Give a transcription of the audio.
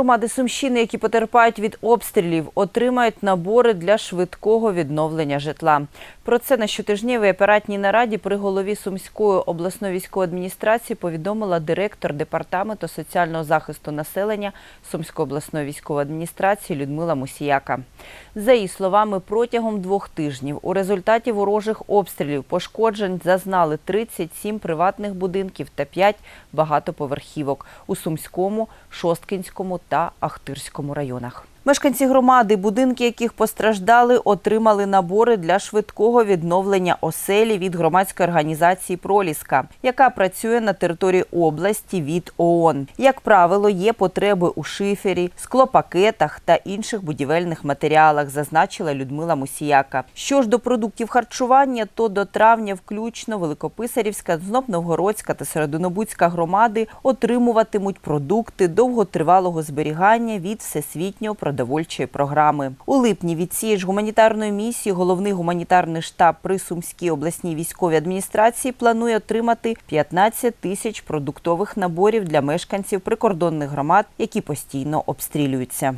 Громади Сумщини, які потерпають від обстрілів, отримають набори для швидкого відновлення житла. Про це на щотижневій апаратній нараді при голові Сумської обласної військової адміністрації повідомила директор департаменту соціального захисту населення Сумської обласної військової адміністрації Людмила Мусіяка. За її словами, протягом двох тижнів у результаті ворожих обстрілів пошкоджень зазнали 37 приватних будинків та 5 багатоповерхівок у Сумському, Шосткинському та Ахтирському районах. Мешканці громади, будинки яких постраждали, отримали набори для швидкого відновлення оселі від громадської організації Проліска, яка працює на території області від ООН. Як правило, є потреби у шифері, склопакетах та інших будівельних матеріалах, зазначила Людмила Мусіяка. Що ж до продуктів харчування, то до травня включно Великописарівська, Знопновгородська та Середонобудська громади отримуватимуть продукти довготривалого зберігання від всесвітнього продовольчої програми. У липні від цієї ж гуманітарної місії головний гуманітарний штаб при Сумській обласній військовій адміністрації планує отримати 15 тисяч продуктових наборів для мешканців прикордонних громад, які постійно обстрілюються.